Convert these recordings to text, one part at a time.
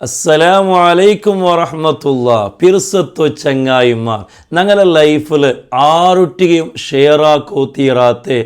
അസ്സലാമു അലൈക്കും വറഹമത്തുള്ള. പിർസത്വ ചങ്ങായിമാർ. ഞങ്ങളുടെ ലൈഫിൽ ആറുട്ടിയും ഷെയറാക്കോ തീറാത്തെ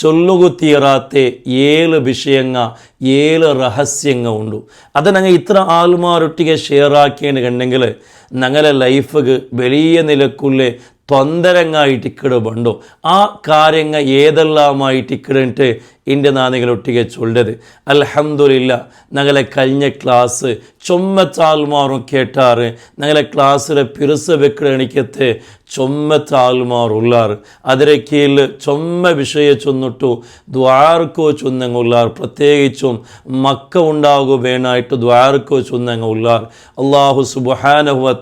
ചൊല്ലുകു തീരാത്തെ ഏഴ് വിഷയങ്ങ ഏഴ് രഹസ്യങ്ങ ഉണ്ട്. അത് ഞങ്ങൾ ഇത്ര ആൾമാരൊട്ടിക ഷെയറാക്കിയെന്ന് കണ്ടെങ്കിൽ ഞങ്ങളുടെ ലൈഫിക്ക് വലിയ നിലക്കുള്ള തൊന്തരങ്ങായിട്ട് ഇക്കിടുപണ്ടോ ആ കാര്യങ്ങൾ ഏതെല്ലാമായിട്ട് ഇക്കിടിട്ട് എന്റെ ഒട്ടിക ചൊല്ലത് അൽഹംദുലില്ല ഞങ്ങളെ കഴിഞ്ഞ ക്ലാസ് ചൊമ്മത്താൽമാറും കേട്ടാറ്. ഞങ്ങളെ ക്ലാസ്സിലെ പിറുസ വെക്കണിക്കത്തെ ചൊമ്മത്താൽമാർ അതിരക്കീൽ അതിരെ കീഴിൽ ചൊമ്മ വിഷയ ചൊന്നിട്ടു ദ്വാർക്കോ ചൊന്നങ്ങ ഉള്ളാർ പ്രത്യേകിച്ചും മക്ക ഉണ്ടാകുക വേണായിട്ട് ദ്വാർക്കോ ചൊന്നങ്ങ ഉള്ളാർ അള്ളാഹു സുബാനഹുവ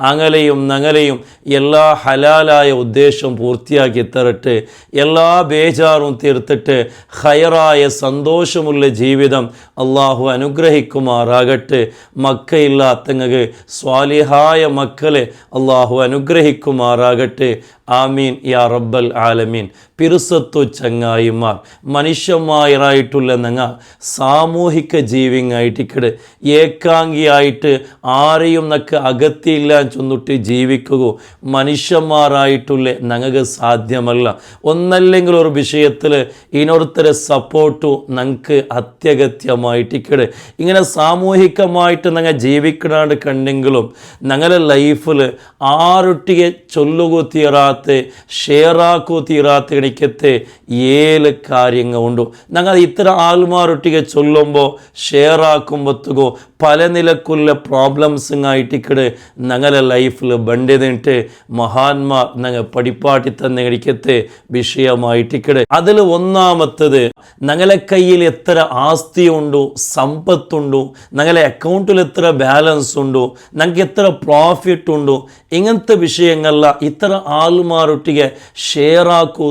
അങ്ങലെയും നങ്ങലെയും എല്ലാ ഹലാലായ ഉദ്ദേശം പൂർത്തിയാക്കി തരട്ടെ. എല്ലാ ബേജാറും തീർത്തിട്ട് ഹയറായ സന്തോഷമുള്ള ജീവിതം അള്ളാഹു അനുഗ്രഹിക്കുമാറാകട്ടെ. മക്കയില്ലാത്തങ്ങക്ക് സ്വാലിഹായ മക്കളെ അള്ളാഹു അനുഗ്രഹിക്കുമാറാകട്ടെ. ആമീൻ യാ റബ്ബൽ ആലമീൻ. പിറുസത്തു ചങ്ങായിമാർ മനുഷ്യന്മാരായിട്ടുള്ള നങ്ങ സാമൂഹിക ജീവിങ്ങായിട്ടിക്കട് ഏകാംഗിയായിട്ട് ആരെയും നക്ക് അകത്തിയില്ല ചൊന്നിട്ട് ജീവിക്കുക മനുഷ്യന്മാരായിട്ടുള്ള ഞങ്ങൾക്ക് സാധ്യമല്ല. ഒന്നല്ലെങ്കിൽ ഒരു വിഷയത്തിൽ ഇനൊരുത്തരെ സപ്പോർട്ടു ഞങ്ങൾക്ക് അത്യഗത്യമായിട്ടിക്കട് ഇങ്ങനെ സാമൂഹികമായിട്ട് ഞങ്ങൾ ജീവിക്കണാണ്ട് കണ്ടെങ്കിലും ഞങ്ങളുടെ ലൈഫിൽ ആരൊട്ടിയെ ചൊല്ലുകൂ തീരാത്ത ഷെയറാക്കൂ തീരാത്ത ഇണിക്കത്തെ ഏഴ് കാര്യങ്ങൾ ഉണ്ടു. ഞങ്ങൾ ഇത്ര ആൽമാരൊട്ടിയെ ചൊല്ലുമ്പോൾ ഷെയറാക്കുമ്പോഴത്തേക്കോ പല നിലക്കുള്ള പ്രോബ്ലംസുങ്ങായിട്ടിക്കട് ഞങ്ങളുടെ ലൈഫിൽ ബണ്ടിതിട്ട് മഹാന്മാർ ഞങ്ങൾ പടിപ്പാട്ടി തന്നെ ഇടിക്കത്തെ വിഷയമായിട്ടിക്കട് അതിൽ ഒന്നാമത്തത് ഞങ്ങളെ കയ്യിൽ എത്ര ആസ്തിയുണ്ടോ സമ്പത്തുണ്ടോ ഞങ്ങളെ അക്കൗണ്ടിൽ എത്ര ബാലൻസ് ഉണ്ടോ ഞങ്ങൾക്ക് എത്ര പ്രോഫിറ്റ് ഉണ്ടോ ഇങ്ങനത്തെ വിഷയങ്ങളില ഇത്ര ആൾമാരൊട്ടിಗೆ ഷെയറാക്കൂ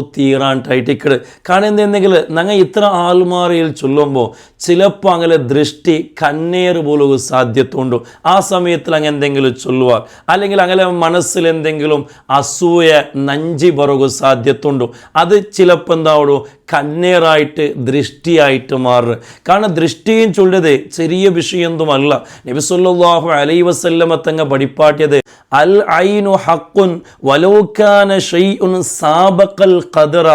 ഇക്കട് കാരണം എന്തെങ്കിൽ ഞങ്ങൾ ഇത്ര ആൾമാരയിൽ ചൊല്ലുമ്പോൾ ചിലപ്പോൾ അങ്ങനെ ദൃഷ്ടി കണ്ണേർ പോലും സാധ്യത ഉണ്ടോ ആ സമയത്തിൽ അങ്ങനെ എന്തെങ്കിലും ചൊല്ലുക അല്ലെങ്കിൽ അങ്ങനെ മനസ്സിൽ എന്തെങ്കിലും അസൂയ നഞ്ചി പറകു സാധ്യത ഉണ്ടോ അത് ചിലപ്പോൾ എന്താവുള്ളൂ കണ്ണേറായിട്ട് ദൃഷ്ടിയായിട്ട് മാറുക കാരണം ദൃഷ്ടിയും ചൊല്ലത് ചെറിയ വിഷയമൊന്നുമല്ല നബിസുല്ലാഹു അലൈ വസല്ലമ തങ്ങ പഠിപ്പാട്ടിയത് അൽ ഐനു ഹക്കുൻ വലോക്കാന ഷെയ്ഉൻ സാബക്കൽ ഖദറ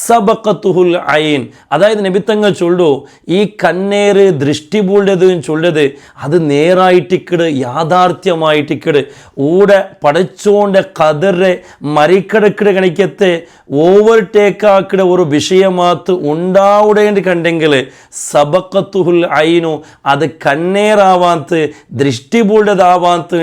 സബക്കത്തുഹുൽ ഐൻ. അതായത് നബിത്തങ്ങൾ ചൊല്ലു ഈ കണ്ണേറ് ദൃഷ്ടി പൂണ്ടത് ചൊല്ലത് അത് നേരായിട്ടിക്കട് യാഥാർത്ഥ്യമായിട്ടിക്കട് ഊടെ പടച്ചോണ്ട കതറെ മറിക്കടക്കിട കണിക്കത്തെ ഓവർടേക്കാക്കിട ഒരു വിഷയമാത്ത് ഉണ്ടാവുടേണ്ടി കണ്ടെങ്കിൽ സബക്കത്തുഹുൽ ഐനു അത് കണ്ണേറാവാത്ത് ദൃഷ്ടി പൂണ്ടതാവാത്ത്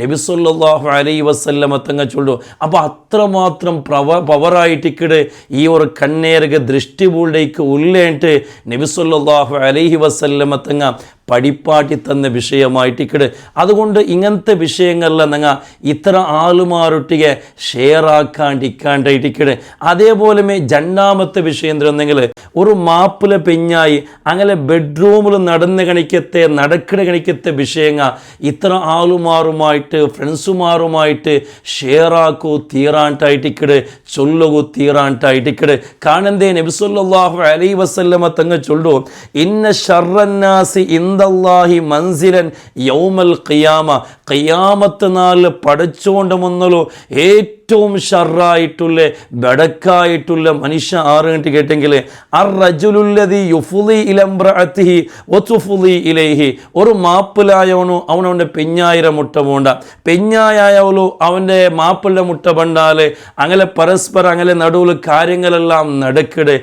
നബിസുല്ലാഹു അലൈ വസല്ലമ തങ്ങ ചൊല്ലു അപ്പോൾ അത്രമാത്രം പ്രവ പവറായിട്ടിക്കട് ഈ ഒരു കണ്ണേറുക ദൃഷ്ടി പൂണ്ടേക്ക് ഉള്ളേട്ട് നബിസുല്ലാഹു അലൈഹി വസല്ലമ തങ്ങ. പഠിപ്പാട്ടി തന്ന വിഷയമായിട്ട് വിഷയമായിട്ടിക്കട് അതുകൊണ്ട് ഇങ്ങനത്തെ വിഷയങ്ങളിൽ നിങ്ങൾ ഇത്ര ആളുമാരൊട്ടിಗೆ ഷെയർ ആക്കാണ്ടിക്കാണ്ടായിട്ടിക്കട് അതേപോലെ രണ്ടാമത്തെ വിഷയം എന്തെങ്കിൽ ഒരു മാപ്പില പെഞ്ഞായി അങ്ങനെ ബെഡ്റൂമിൽ നടന്ന് കണിക്കത്തെ നടക്കിട കണിക്കത്തെ വിഷയങ്ങ ഇത്ര ആളുമാറുമായിട്ട് ഫ്രണ്ട്സുമാറുമായിട്ട് ഷെയർ ആക്കൂ തീറാണ്ടായിട്ടിക്കട് ചൊല്ലുകൂ തീറാണ്ടായിട്ടിക്കട് കാണന്തേ നബിസുല്ലാഹു അലൈ വസല്ലമ തങ്ങ ചൊല്ലു ഇന്ന ഷർറന്നാസി ഇന്ദല്ലാഹി മൻസിലൻ യൗമൽ ഖിയാമ ഖിയാമത്ത് നാളിൽ പടച്ചുകൊണ്ട് മുന്നലോ ഏറ്റവും ഷറായിട്ടുള്ള ബടക്കായിട്ടുള്ള മനുഷ്യ ആറ് കണ്ടി കേട്ടെങ്കിൽ അർ റജുലുല്ലതി യുഫുലി ഇലംബ്രഅത്തിഹി ഒത്തുഫുലി ഇലൈഹി. ഒരു മാപ്പിലായവനു അവനവന്റെ പെഞ്ഞായിരം മുട്ട പോണ്ട. പെഞ്ഞായായവലു അവന്റെ മാപ്പിളുടെ മുട്ട പണ്ടാൽ അങ്ങനെ പരസ്പരം അങ്ങനെ നടുവിൽ കാര്യങ്ങളെല്ലാം നടക്കട്.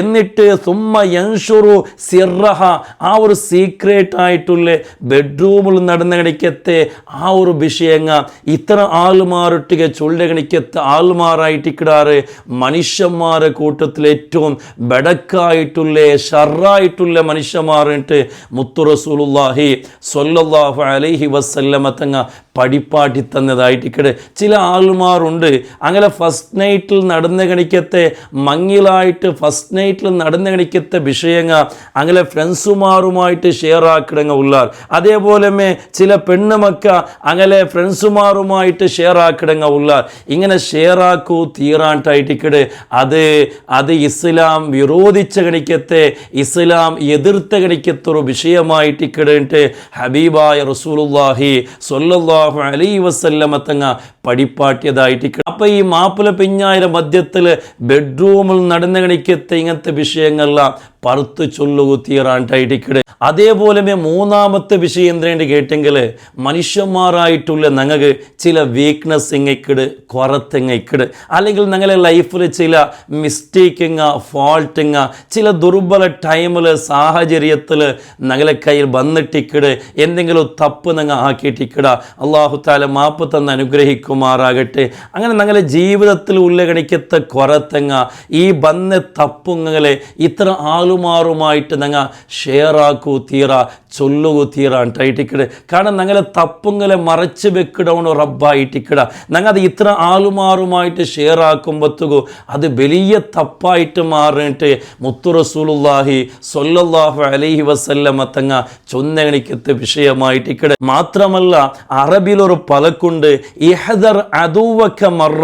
എന്നിട്ട് സുമ്മ യൻഷുറു സിറഹ ആ ഒരു സീക്രട്ട് ആയിട്ടുള്ള ബെഡ്റൂമിൽ നടന്ന ആ ഒരു വിഷയങ്ങ ഇത്ര ആൾമാറിട്ടിക ചുള്ളകണിക്കത്ത് കണിക്കത്തെ ആളുമാറായിട്ടിക്കിടാറ് മനുഷ്യന്മാരെ കൂട്ടത്തിൽ ഏറ്റവും ബെടക്കായിട്ടുള്ള ഷറായിട്ടുള്ള മനുഷ്യന്മാറിട്ട് മുത്തുറസൂലുല്ലാഹി സൊല്ലാഹു അലൈഹി വസല്ലമ തങ്ങ. പടിപ്പാട്ടി തന്നതായിട്ടിക്കട് ചില ആളുമാരുണ്ട്. അങ്ങനെ ഫസ്റ്റ് നൈറ്റിൽ നടന്ന കണിക്കത്തെ മങ്ങിലായിട്ട് ഫസ്റ്റ് നൈറ്റിൽ നടന്ന കണിക്കത്തെ വിഷയങ്ങൾ അങ്ങനെ ഫ്രണ്ട്സുമാരുമായിട്ട് ഷെയർ ആക്കിടങ്ങ ഉള്ളാർ. അതേപോലെ ചില പെണ്ണുമക്ക അങ്ങനെ ഫ്രണ്ട്സുമാരുമായിട്ട് ഷെയർ ആക്കിടങ്ങ ഉള്ളാർ. ഇങ്ങനെ ഷെയർ ആക്കൂ തീറാണ്ടായിട്ടിക്കട് അത് അത് ഇസ്ലാം വിരോധിച്ച കണിക്കത്തെ ഇസ്ലാം എതിർത്ത കണിക്കത്തൊരു വിഷയമായിട്ട് വിഷയമായിട്ടിക്കടിട്ട് ഹബീബായ റസൂലുള്ളാഹി സ്വല്ലല്ലാഹു അലൈ വസ്ല്ലമ തങ്ങ പടിപ്പാട്ടിയതായിട്ട് അപ്പം ഈ മാപ്പിള പിഞ്ഞായിരം മധ്യത്തിൽ ബെഡ്റൂമിൽ നടന്നു കണിക്കത്തെ ഇങ്ങനത്തെ വിഷയങ്ങളെല്ലാം പറുത്ത് ചൊല്ലുകുത്തിയറാണ്ടായിട്ട് തീറാണ്ടായിട്ടിക്കട് അതേപോലെ മൂന്നാമത്തെ വിഷയം എന്തിനേണ്ടി കേട്ടെങ്കിൽ മനുഷ്യന്മാരായിട്ടുള്ള ഞങ്ങൾക്ക് ചില വീക്ക്നെസ് ഇങ്ങക്കിട് കുറത്തെങ്ങയ്ക്കിട് അല്ലെങ്കിൽ ഞങ്ങളെ ലൈഫിൽ ചില മിസ്റ്റേക്കിങ് ഫോൾട്ടിങ് ചില ദുർബല ടൈമിൽ സാഹചര്യത്തിൽ ഞങ്ങളെ കയ്യിൽ വന്നിട്ടിക്കിട്. എന്തെങ്കിലും തപ്പ് ഞങ്ങൾ ആക്കിയിട്ടിക്കിട. അള്ളാഹു താല മാപ്പ് തന്ന് അനുഗ്രഹിക്കുമാറാകട്ടെ. അങ്ങനെ ഞങ്ങളെ ജീവിതത്തിൽ ഉള്ളഗണിക്കത്തെ കുറത്തെങ്ങ ഈ വന്ന തപ്പുങ്ങളെ ഇത്ര ಗುರುಮಾರುಮಾಯಿಟ್ಟು ನಂಗೆ ഷെയർ ആക്കൂ തീറ ചൊല്ലുകൂ തീറ ಅಂತ ഈ കാരണം ഞങ്ങൾ തപ്പുങ്ങളെ മറച്ച് വെക്കിടവണോ റബ്ബ ഈ ടിക്കട ഞങ്ങൾ അത് ഇത്ര ആളുമാറുമായിട്ട് ഷെയർ ആക്കുമ്പോഴത്തേക്കോ അത് വലിയ തപ്പായിട്ട് മാറിയിട്ട് മുത്തു റസൂലുല്ലാഹി സൊല്ലാഹു അലൈഹി വസല്ലമ തങ്ങ ചൊന്നണിക്കത്തെ വിഷയമായിട്ടിക്കട. മാത്രമല്ല അറബിലൊരു പലക്കുണ്ട്. ഇഹദർ അതുവക്ക മറ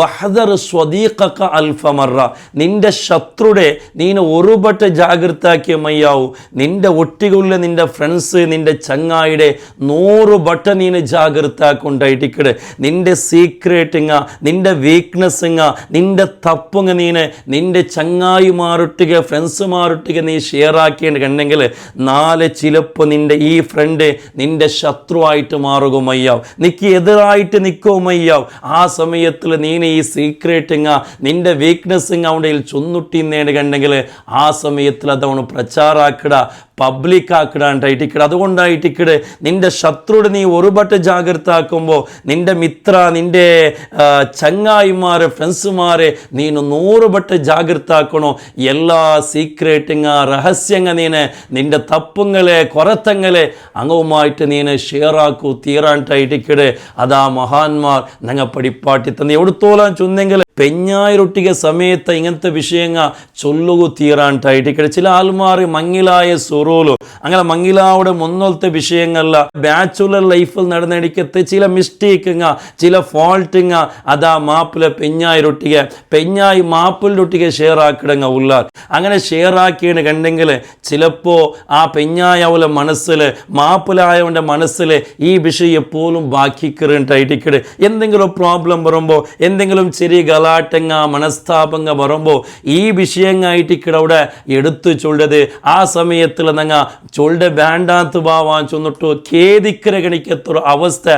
വഹദർ സ്വദീഖക്ക അൽഫമറ നിന്റെ ശത്രുടെ നീന ഒരുപട്ട ജാഗ്രതാക്കിയ മയ്യാവൂ നിന്റെ ഒട്ടികളിലെ നിന്റെ ഫ്രണ്ട്സ് നിന്റെ ചങ്ങായിയുടെ നൂറ് ബട്ടൺ നീന് ജാഗ്രതാക്കുണ്ടായിട്ടിക്കട് നിന്റെ സീക്രട്ടിങ്ങ നിന്റെ വീക്ക്നെസ്സിങ്ങ നിന്റെ തപ്പുങ്ങ നീന് നിന്റെ ചങ്ങായിമാരൊട്ടിക ഫ്രണ്ട്സുമാരൊട്ടിക നീ ഷെയർ ആക്കേണ്ടതുണ്ടെങ്കിൽ നാളെ ചിലപ്പോൾ നിന്റെ ഈ ഫ്രണ്ട് നിന്റെ ശത്രുവായിട്ട് മാറുകയും മയ്യാവും. നിനക്ക് എതിരായിട്ട് നിൽക്കുകയും മയ്യാവും. ആ സമയത്തിൽ നീന ഈ സീക്രട്ടിങ്ങ നിന്റെ വീക്ക്നെസ്സിങ്ങ അവിടെ ചൊന്നുട്ടിന്നേണ്ടുണ്ടെങ്കിൽ ആ സമയം ആ സമയത്തിൽ അതവണ് പ്രചാരാക്കിട പബ്ലിക് ആക്കിടാണ്ട് ഈ അതുകൊണ്ടായിട്ട് അതുകൊണ്ട് ഈ നിന്റെ ശത്രുവിടെ നീ ഒരുപാട് ജാഗ്രത ആക്കുമ്പോൾ നിന്റെ മിത്ര നിന്റെ ചങ്ങായിമാർ ഫ്രണ്ട്സുമാരെ നീ നൂറുപട്ട് ജാഗ്രത ആക്കണോ എല്ലാ സീക്രട്ടിങ്ങ രഹസ്യങ്ങ നീനെ നിന്റെ തപ്പുങ്ങളെ കുറത്തങ്ങളെ അങ്ങുമായിട്ട് നീന് ഷെയർ ആക്കൂ തീരാണ്ടായി ടിക്കറ്റ്. അതാ മഹാന്മാർ ഞങ്ങൾ പടിപ്പാട്ടി തന്നെ. എവിടത്തോളം ചെന്നെങ്കിൽ പെഞ്ഞായിരൊട്ടിക സമയത്ത് ഇങ്ങനത്തെ വിഷയങ്ങൾ ചൊല്ലുകു തീരാണ്ടായി ടിക്കറ്റ്. ചില ആൾമാർ മങ്ങിലായ സ്വറു സൊറോലു അങ്ങനെ മങ്ങിലാവുടെ മുന്നോലത്തെ വിഷയങ്ങളിൽ ബാച്ചുലർ ലൈഫിൽ നടന്നെടുക്കത്തെ ചില മിസ്റ്റേക്കുങ്ങ ചില ഫോൾട്ടുങ്ങ അതാ മാപ്പിലെ പെഞ്ഞായിരൊട്ടിക പെഞ്ഞായി മാപ്പിലൊട്ടിക ഷെയർ ആക്കിടങ്ങ ഉള്ളാർ അങ്ങനെ ഷെയർ ആക്കിയത് കണ്ടെങ്കിൽ ചിലപ്പോൾ ആ പെഞ്ഞായ അവലെ മനസ്സിൽ മാപ്പിലായവന്റെ മനസ്സിൽ ഈ വിഷയം എപ്പോഴും ബാക്കിക്കറിണ്ടായിട്ടിക്കട് എന്തെങ്കിലും പ്രോബ്ലം വരുമ്പോൾ എന്തെങ്കിലും ചെറിയ ഗലാട്ടങ്ങ മനസ്താപങ്ങ വരുമ്പോൾ ഈ വിഷയങ്ങായിട്ട് അവിടെ എടുത്തു ചൊല്ലത് ആ സമയത്തിൽ നങ്ങ ചൊല്ലുടെ വേണ്ടാത്ത ഭാവാൻ ചെന്നിട്ട് ഖേദിക്കര കണിക്കത്തൊരു അവസ്ഥ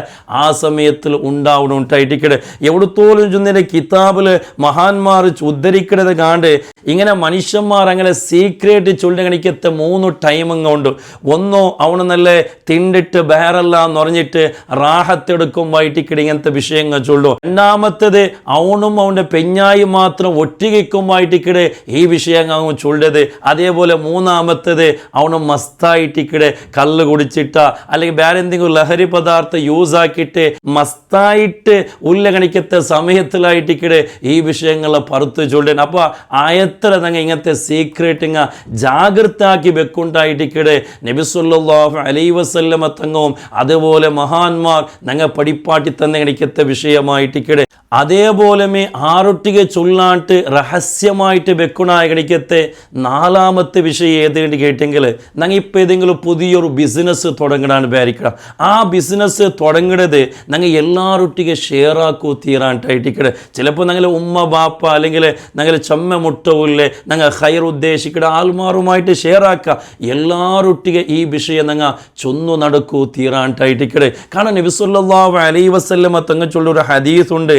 ആ സമയത്തിൽ ഉണ്ടാവണം ഉണ്ടായിട്ടിക്കട് എവിടത്തോളം ചൊന്നിന്റെ കിതാബിൽ മഹാന്മാർ ഉദ്ധരിക്കണത് കാണ്ട് ഇങ്ങനെ മനുഷ്യന്മാർ അങ്ങനെ സീക്രട്ട് ചൊല്ലുടെ കണിക്കത്തെ മൂന്ന് ടൈമിങ് ഉണ്ട്. ഒന്നോ അവന് നല്ല തിണ്ടിട്ട് ബേറല്ല എന്ന് പറഞ്ഞിട്ട് റാഹത്തെടുക്കുമ്പോയിട്ടിക്കട് ഇങ്ങനത്തെ വിഷയങ്ങൾ ചൊല്ലു. രണ്ടാമത്തത് അവനും അവന്റെ പെഞ്ഞായി മാത്രം ഒറ്റയ്ക്കുമായിട്ടിക്കട് ഈ വിഷയങ്ങൾ ചൊല്ലത് അതേപോലെ മൂന്നാമത്തത് അവന് മസ്തായിട്ടിക്കട് കല്ല് കുടിച്ചിട്ട അല്ലെങ്കിൽ വേറെ എന്തെങ്കിലും ലഹരി പദാർത്ഥം യൂസ് ആക്കിയിട്ട് മസ്തായിട്ട് ഉല്ലകണിക്കത്തെ സമയത്തിലായിട്ട് ഇക്കടെ ഈ വിഷയങ്ങളെ പറത്ത് ചൊല്ലണം അപ്പോൾ ആയത്ര തങ്ങ ഇങ്ങനത്തെ സീക്രട്ട് ഇങ്ങ ജാഗ്രത ആക്കി വെക്കുണ്ടായിട്ടിക്കട് നബിസുല്ലാഹു അലൈ വസല്ലമ തങ്ങവും അതുപോലെ മഹാന്മാർ ഞങ്ങൾ പടിപ്പാട്ടി തന്നെ ഗണിക്കത്തെ വിഷയമായിട്ടിക്കട് അതേപോലെ ആറൊട്ടിക ചൊല്ലാട്ട് രഹസ്യമായിട്ട് വെക്കുണായ ഗണിക്കത്തെ നാലാമത്തെ വിഷയം ഏതെങ്കിലും കേട്ടെങ്കിൽ ഞങ്ങൾ ഇപ്പോൾ ഏതെങ്കിലും പുതിയൊരു ബിസിനസ് തുടങ്ങണമെന്ന് വിചാരിക്കണം ആ ബിസിനസ് തുടങ്ങണത് ഞങ്ങൾ ഷെയർ ആക്കൂ തീരാണ്ടായിട്ടിക്കട് ചിലപ്പോൾ ഞങ്ങൾ ഉമ്മ ബാപ്പ അല്ലെങ്കിൽ ഞങ്ങൾ ചമ്മ മുട്ടവില്ലേ ഞങ്ങൾ ഹയർ ഉദ്ദേശിക്കട ആൾമാറുമായിട്ട് ഷെയർ ആക്കുക എല്ലാറൊട്ടിಗೆ ഈ വിഷയം ഞങ്ങൾ ചൊന്നു നടക്കൂ തീരാണ്ടായിട്ടിക്കട് കാരണം നബിസുല്ലാ അലൈ വസല്ലമ തങ്ങ ചൊല്ലൊരു ഹദീസ് ഉണ്ട്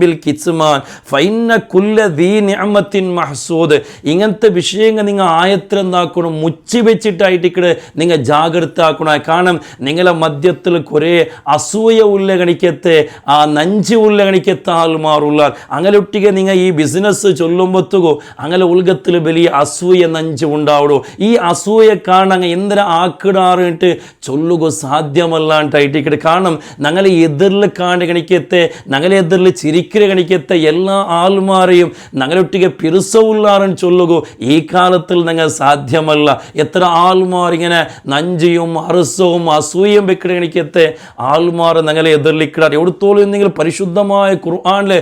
ബിൽ നിഅമത്തിൻ ഇങ്ങനത്തെ വിഷയങ്ങൾ നിങ്ങൾ ആയത്തിൽ എന്താക്കണം? മുച്ചി വെച്ചിട്ടായിട്ട് ഇക്കടെ നിങ്ങൾ ജാഗ്രത ആക്കണം കാരണം നിങ്ങളെ മധ്യത്തിൽ കുറേ അസൂയ ഉല്ലഗണിക്കത്തെ ആ നഞ്ച് കണിക്കത്തെ ആൾമാറുള്ള അങ്ങനെ ഒട്ടിക്കെ നിങ്ങൾ ഈ ബിസിനസ് ചൊല്ലുമ്പോത്തുകോ അങ്ങനെ ഉൽഗത്തിൽ വലിയ അസൂയ നഞ്ച് ഉണ്ടാവുള്ളൂ ഈ അസൂയ കാരണം എന്തിനാ ആക്കിടാറിട്ട് ചൊല്ലുക സാധ്യമല്ലാണ്ടായിട്ട് കാരണം ഞങ്ങളെ എതിരിൽ കണിക്കത്തെ ഞങ്ങളെ എതിരിൽ ചിരിക്കര കണിക്കത്തെ എല്ലാ ആൾമാരെയും ഞങ്ങളൊട്ടിക്ക് പിറുസവുള്ളാറൻ ചൊല്ലുക. ഈ കാലത്തിൽ ഞങ്ങൾ സാധ്യമല്ല. എത്ര ആൾമാർ ഇങ്ങനെ നഞ്ചിയും അറസവും അസൂയം വെക്കട കണിക്കത്തെ ആൾമാർ ഞങ്ങളെ എതിർലിക്കിടാർ എവിടത്തോളം എന്തെങ്കിലും പരിശുദ്ധമായ ഖുർആാനിൽ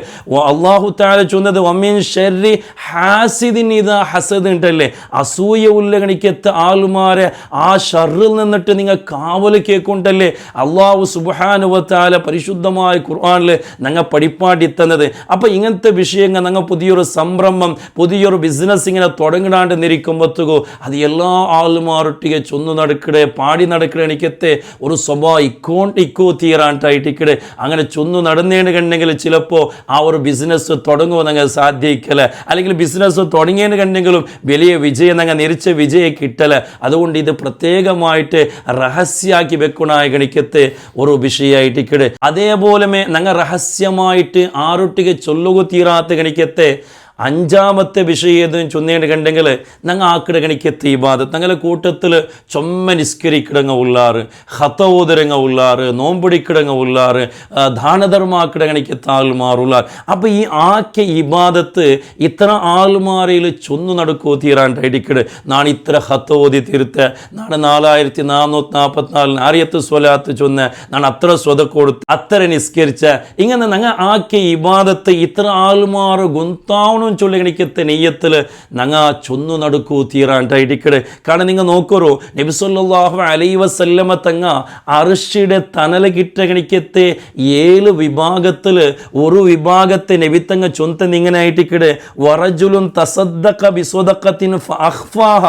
അള്ളാഹു താല ചൊന്നത് വമ്മീൻ ഷെറി ഹാസിദിൻ ഇത് ഹസദ് ഉണ്ടല്ലേ? അസൂയ ഉല്ലഗണിക്കത്തെ ആൾമാരെ ആ ഷറിൽ നിന്നിട്ട് നിങ്ങൾ കാവൽ കേൾക്കുണ്ടല്ലേ അള്ളാഹു സുബാനുവത്താല പരിശുദ്ധമായ ഖുർആാനിൽ ഞങ്ങൾ പഠിപ്പാട്ടി തന്നത് അപ്പോൾ ഇങ്ങനത്തെ വിഷയങ്ങൾ ഞങ്ങൾ പുതിയൊരു സംരംഭം പുതിയൊരു ബിസിനസ് ഇങ്ങനെ തുടങ്ങിടാണ്ട് നിരിക്കുമ്പോത്തുകോ അത് എല്ലാ ആളുമാരൊട്ടിಗೆ ചൊന്നു നടക്കടെ പാടി നടക്കടെ എനിക്കത്തെ ഒരു സ്വഭാവം ഇക്കോണ്ട് ഇക്കോ തീരാണ്ടായിട്ടിക്കടെ. അങ്ങനെ ചൊന്നു നടന്നേണ് കണ്ടെങ്കിൽ ചിലപ്പോൾ ആ ഒരു ബിസിനസ് തുടങ്ങുമോ ഞങ്ങൾ സാധ്യക്കല അല്ലെങ്കിൽ ബിസിനസ് തുടങ്ങിയതിന് കണ്ടെങ്കിലും വലിയ വിജയം ഞങ്ങൾ നിരിച്ച വിജയം കിട്ടല. അതുകൊണ്ട് ഇത് പ്രത്യേകമായിട്ട് രഹസ്യാക്കി വെക്കണായ ഗണിക്കത്തെ ഒരു വിഷയമായിട്ടിക്കടെ അതേപോലെ ഞങ്ങൾ രഹസ്യമായിട്ട് ആറൊട്ടിಗೆ ചൊല്ലുക തീരാത്ത ഗണിക്കത്തെ അഞ്ചാമത്തെ വിഷയം ചൊന്നേണ്ട് കണ്ടെങ്കിൽ ഞങ്ങൾ ആക്കിടകണിക്ക് എത്തി ഇബാദത്ത്. ഞങ്ങളെ കൂട്ടത്തിൽ ചൊമ്മ നിസ്കരിക്കിടങ്ങ ഉള്ളാറ് ഹതോദരങ്ങ ഉള്ളാറ് നോമ്പിടിക്കിടങ്ങ ഉള്ളാറ് ദാനധർമാക്കിട ഗണിക്കത്തെ ആൾമാറുള്ളാർ അപ്പോൾ ഈ ആക്കിയ ഇബാദത്ത് ഇത്ര ആൾമാരയിൽ ചൊന്നു നടക്കോ തീരാണ്ടായിടിക്കട് നാണ് ഇത്ര ഹത്തോതി തീർത്ത് നാണ് നാലായിരത്തി നാനൂറ്റി നാൽപ്പത്തിനാലിന് ആര്യത്ത് സ്വലാത്ത് ചൊന്ന് നാണ് അത്ര സ്വത കൊടുത്ത് അത്ര നിസ്കരിച്ച. ഇങ്ങനെ ഞങ്ങൾ ആക്കിയ ഇബാദത്ത് ഇത്ര ആൾമാർ ഗുന്താവണം ചൊല്ലി എനിക്കത്തെ നെയ്യത്തിൽ നങ്ങ ചൊന്നു നടക്കൂ തീരാണ്ടായിടിക്കട് കാരണം നിങ്ങൾ നോക്കറോ നബിസൊല്ലാഹു അലൈ വസല്ലമ തങ്ങ അറിഷിയുടെ തനല കിട്ട കണിക്കത്തെ ഏഴ് വിഭാഗത്തിൽ ഒരു വിഭാഗത്തെ നബിത്തങ്ങ ചൊന്ത ഇങ്ങനെ ആയിട്ടിക്കട് വറജുലും തസദ്ദഖ ബിസ്വദഖത്തിൻ ഫഅഖ്ഫാഹ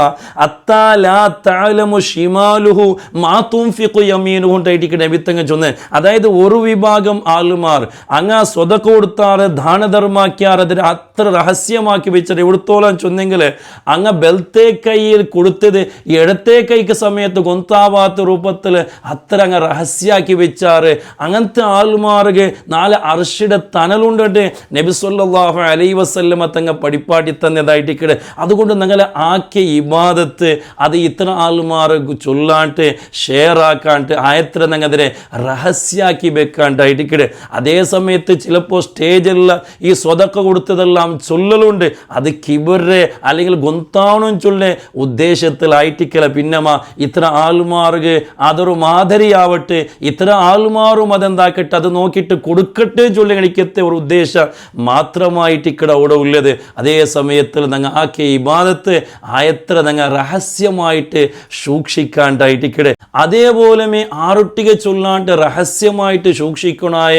അത്താ ലാ തഅലമു ഷിമാലുഹു മാ തുൻഫിഖു യമീനുഹു ആയിട്ടിക്കട് നബിത്തങ്ങ ചൊന്ന്. അതായത് ഒരു വിഭാഗം ആളുമാർ അങ്ങ സ്വതക്ക കൊടുത്താറ് ദാനധർമാക്കിയാർ അതിന് അത്ര രഹസ്യമാക്കി വെച്ചത് എവിടത്തോളം ചൊന്നെങ്കിൽ അങ്ങ് ബെൽത്തേ കൈയിൽ കൊടുത്തത് ഇടത്തേ കൈക്ക് സമയത്ത് കൊന്താവാത്ത രൂപത്തിൽ അത്ര അങ്ങ് രഹസ്യമാക്കി വെച്ചാറ്. അങ്ങനത്തെ ആൾമാർക്ക് നാല് അർഷിയുടെ നബി സല്ലല്ലാഹു അലൈഹി വസല്ലമ തങ്ങ പഠിപ്പാട്ടി തന്നതായിട്ടിക്കട് അതുകൊണ്ട് നിങ്ങൾ ആക്കിയ ഇബാദത്ത് അത് ഇത്ര ആൾമാർ ചൊല്ലാണ്ട് ഷെയർ ആക്കാണ്ട് ആയത്ര ഞങ്ങതിനെ രഹസ്യാക്കി വെക്കാണ്ടായിട്ടിക്കട് അതേ സമയത്ത് ചിലപ്പോൾ സ്റ്റേജിലുള്ള ഈ സ്വതക്ക കൊടുത്തതെല്ലാം ചൊല്ലലുണ്ട്. അത് കിബറെ അല്ലെങ്കിൽ ഗൊന്താവണം ചൊല്ലെ ഉദ്ദേശത്തിലായിട്ടിക്കല പിന്നമ ഇത്ര ആൾമാർക്ക് അതൊരു മാതിരിയാവട്ടെ ഇത്ര ആൾമാറും അതെന്താക്കട്ടെ അത് നോക്കിയിട്ട് കൊടുക്കട്ടെ ചൊല്ലി കളിക്കത്തെ ഒരു ഉദ്ദേശം മാത്രമായിട്ടിക്കട അവിടെ ഉള്ളത്. അതേ സമയത്തിൽ ഞങ്ങൾ ആക്കിയ ഇബാദത്ത് ആയത്ര ഞങ്ങൾ രഹസ്യമായിട്ട് സൂക്ഷിക്കാണ്ടായിട്ടിക്കടെ. അതേപോലെ ആറുട്ടിക ചൊല്ലാണ്ട് രഹസ്യമായിട്ട് സൂക്ഷിക്കണായ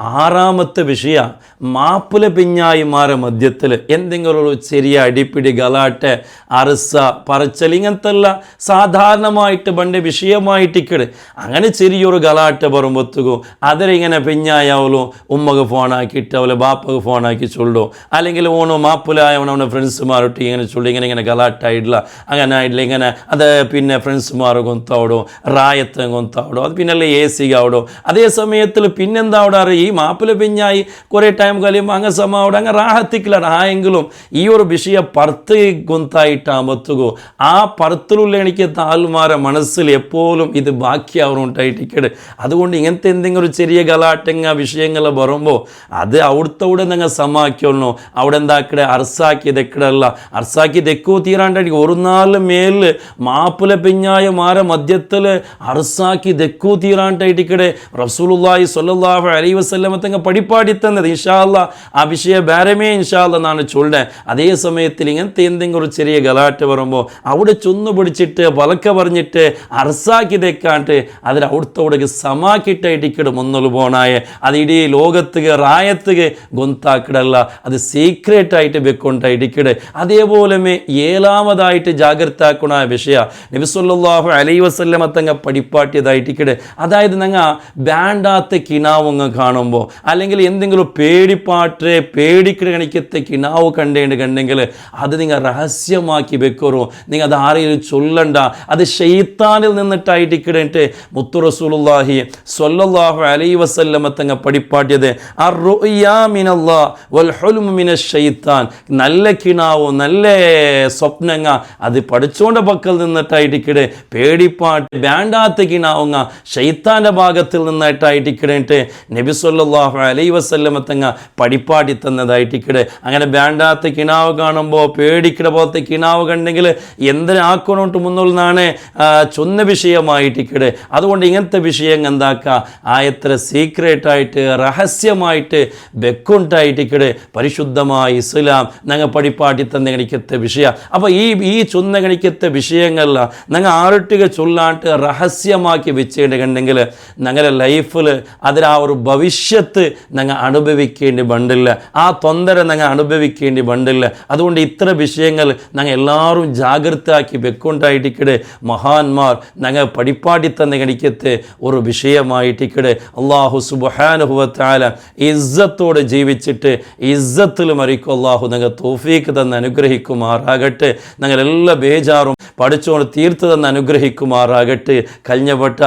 ആറാമത്തെ വിഷയ മാപ്പിള പിഞ്ഞായിമാരെ മധ്യത്തിൽ എന്തെങ്കിലും ഒരു ചെറിയ അടിപ്പിടി ഗലാട്ട് അറസ പറച്ചൽ ഇങ്ങനത്തെല്ല സാധാരണമായിട്ട് പണ്ട് വിഷയമായിട്ടിക്കട് അങ്ങനെ ചെറിയൊരു ഗലാട്ട് പറയുമ്പോത്തുകോ അതിലിങ്ങനെ പിഞ്ഞായാവലോ ഉമ്മക്ക് ഫോണാക്കിയിട്ട് അവളെ ബാപ്പക്ക് ഫോണാക്കി ചൊല്ലോ അല്ലെങ്കിൽ ഓണോ മാപ്പിലായവനോ അവനെ ഫ്രണ്ട്സുമാരൊട്ട് ഇങ്ങനെ ചൊല്ലി ഇങ്ങനെ ഇങ്ങനെ ഗലാട്ടായിട്ടില്ല അങ്ങനെ ആയിട്ടില്ല ഇങ്ങനെ അത് പിന്നെ ഫ്രണ്ട്സുമാർ കൊന്താവിടോ റായത്ത് കൊന്താവിടോ അത് പിന്നല്ലേ എ സി ആവിടോ അതേ സമയത്തിൽ പിന്നെന്താവിടാറ് ഈ മാപ്പിള പിഞ്ഞായി കുറേ ടൈം കഴിയുമ്പോൾ അങ്ങ് സമാവിടെ അങ്ങ് റാഹത്തിക്കില്ല ആയെങ്കിലും ഈ ഒരു വിഷയ പർത്ത് ഗൊന്തായിട്ടാകുമ്പോത്തുകോ ആ പർത്തിലുള്ള എനിക്ക് താൽമാരെ മനസ്സിൽ എപ്പോഴും ഇത് ബാക്കിയാവുന്നുണ്ടായിട്ടിക്കട് അതുകൊണ്ട് ഇങ്ങനത്തെ എന്തെങ്കിലും ചെറിയ കലാട്ടങ്ങ വിഷയങ്ങൾ വരുമ്പോൾ അത് അവിടുത്തെ അവിടെ നിങ്ങൾ സമാക്കിയോളണോ അവിടെ എന്താക്കടെ അർസാക്കി തെക്കടല്ല. അർസാക്കി തെക്കോ തീരാണ്ടായിരിക്കും ഒരു നാല് മേലിൽ മാപ്പിലെ പിഞ്ഞായ മാര മധ്യത്തിൽ അർസാക്കി തെക്കോ തീരാണ്ടായിട്ടിക്കടെ റസൂലുള്ളാഹി സ്വല്ലല്ലാഹു അലൈഹി വസല്ലം வசல்லமத்தங்க படிப்பாடி தந்தது இன்ஷா அல்லாஹ் ആ വിഷയ ഭാരമേ ഇൻഷാല്ല എന്നാണ് ചൊല്ലുന്നത് അതേ സമയത്തിൽ ഇങ്ങനത്തെ എന്തെങ്കിലും ഒരു ചെറിയ ഗലാട്ട് വരുമ്പോൾ അവിടെ ചൊന്നു പിടിച്ചിട്ട് വലക്ക പറഞ്ഞിട്ട് അറസാക്കി തെക്കാണ്ട് അതിൽ അവിടുത്തോടക്ക് സമാക്കിയിട്ട് ഇടിക്കട് മുന്നോട്ട് പോണായ അത് ഇടീ ലോകത്തുക റായത്തുക ഗൊന്താക്കിടല്ല അത് സീക്രട്ട് ആയിട്ട് വെക്കൊണ്ട ഇടിക്കട് അതേപോലെ ഏഴാമതായിട്ട് ജാഗ്രത ആക്കണ വിഷയ നബിസുല്ലാഹു അലൈ വസല്ലമ തങ്ങ പഠിപ്പാട്ടിയതായിട്ടിക്കട് അതായത് ഞങ്ങ ബാൻഡാത്ത കിനാവുങ്ങ കാണുമ്പോൾ അല്ലെങ്കിൽ എന്തെങ്കിലും പേടിപ്പാട്ട് പേടിക്കണിക്കത്തേക്ക് നാവ് കണ്ടേണ്ട കണ്ടെങ്കിൽ അത് നിങ്ങൾ രഹസ്യമാക്കി വെക്കറോ നിങ്ങൾ അത് ആരെയും ചൊല്ലണ്ട. അത് ഷെയ്ത്താനിൽ നിന്നിട്ടായിട്ട് ഇക്കിടേട്ട് മുത്തു റസൂലുള്ളാഹി സ്വല്ലല്ലാഹു അലൈ വസല്ലമ തങ്ങ പഠിപ്പാട്ടിയത് ഷെയ്ത്താൻ നല്ല കിണാവോ നല്ല സ്വപ്നങ്ങ അത് പഠിച്ചോണ്ട പക്കൽ നിന്നിട്ടായിട്ട് ഇക്കിടെ പേടിപ്പാട്ട് വേണ്ടാത്ത കിണാവുങ്ങ ഷെയ്ത്താന്റെ ഭാഗത്തിൽ നിന്നായിട്ടായിട്ട് ഇക്കിടേട്ട് നബി അലൈഹി വസല്ലമ തങ്ങ പഠിപ്പാടി തന്നതായിട്ട് ഇക്കിടെ അങ്ങനെ വേണ്ടാത്ത കിനാവ് കാണുമ്പോൾ പേടിക്കിട പോലത്തെ കിനാവ് കണ്ടെങ്കിൽ എന്തിനാക്കണോട്ട് മുന്നുള്ളതാണ് ചൊന്ന വിഷയമായിട്ട് ഇക്കിടെ അതുകൊണ്ട് ഇങ്ങനത്തെ വിഷയം എന്താക്കുക ആയത്ര സീക്രട്ടായിട്ട് രഹസ്യമായിട്ട് വെക്കൊണ്ടായിട്ട് ഇക്കിടെ പരിശുദ്ധമായ ഇസ്ലാം ഞങ്ങൾ പഠിപ്പാട്ടി തന്ന കണിക്കത്തെ വിഷയം. അപ്പോൾ ഈ ഈ ചൊന്ന കണിക്കത്തെ വിഷയങ്ങളിൽ ഞങ്ങൾ ആറിട്ടുക ചൊല്ലാണ്ട് രഹസ്യമാക്കി വെച്ചേണ്ട കണ്ടെങ്കിൽ ഞങ്ങളുടെ ലൈഫിൽ അതിൽ ആ ഒരു ഭവിഷ്യത്ത് ഞങ്ങൾ അനുഭവിക്കേണ്ടി ബണ്ടില്ല ആ തൊന്തര ഞങ്ങൾ അനുഭവിക്കേണ്ടി ബണ്ടില്ല അതുകൊണ്ട് ഇത്ര വിഷയങ്ങൾ ഞങ്ങൾ എല്ലാവരും ജാഗ്രത ആക്കി വെക്കൊണ്ടായിട്ടിക്കട് മഹാന്മാർ ഞങ്ങൾ പഠിപ്പാടി തന്നെ കണിക്കത്ത് ഒരു വിഷയമായിട്ടിക്കട് അള്ളാഹു സുബഹാനുഭവത്താല ഇസ്സത്തോടെ ജീവിച്ചിട്ട് ഇസ്സത്തിൽ മറിക്കും അള്ളാഹു ഞങ്ങൾ തോഫീക്ക് തന്നെ അനുഗ്രഹിക്കുമാറാകട്ടെ. ഞങ്ങളെല്ലാ ബേജാറും പഠിച്ചുകൊണ്ട് തീർത്ത് തന്നെ അനുഗ്രഹിക്കുമാറാകട്ടെ. കഴിഞ്ഞപ്പെട്ട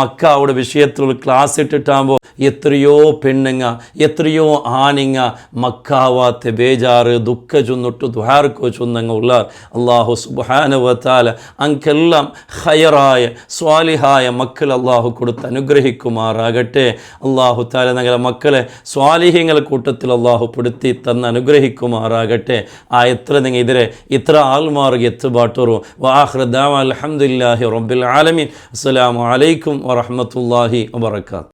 മക്ക അവിടെ വിഷയത്തിലുള്ള ക്ലാസ് ഇട്ടിട്ടാകുമ്പോൾ എത്രയോ പെണ്ണുങ്ങ എത്രയോ ആണിങ്ങ മക്കാവാത്ത ബേജാറ് ദുഃഖ ചൊന്നിട്ട് ദുഹാർക്കോ ചൊന്നങ്ങ ഉള്ളാർ. അള്ളാഹു സുബാനുവത്താല അങ്കെല്ലാം ഹയറായ സ്വാലിഹായ മക്കൾ അള്ളാഹു കൊടുത്ത് അനുഗ്രഹിക്കുമാറാകട്ടെ. അള്ളാഹു താല ഞങ്ങളെ മക്കളെ സ്വാലിഹ്യങ്ങളെ കൂട്ടത്തിൽ അള്ളാഹു പെടുത്തി തന്ന് അനുഗ്രഹിക്കുമാറാകട്ടെ. ആ എത്ര നിങ്ങൾ ഇതിരെ ഇത്ര ആൾമാർക്ക് എത്തുപാട്ടോറു. വാഹ്രദാം അലഹമുല്ലാഹി റബ്ബിൽ ആലമീൻ. അസ്സലാമു അലൈക്കും വറഹമത്തല്ലാഹി വബർക്കാത്ത്